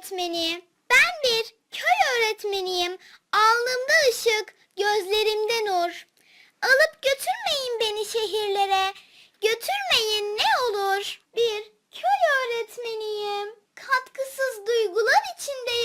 öğretmeni. Ben bir köy öğretmeniyim. Alnımda ışık, gözlerimde nur. Alıp götürmeyin beni şehirlere. Götürmeyin ne olur. Bir köy öğretmeniyim. Katkısız duygular içinde.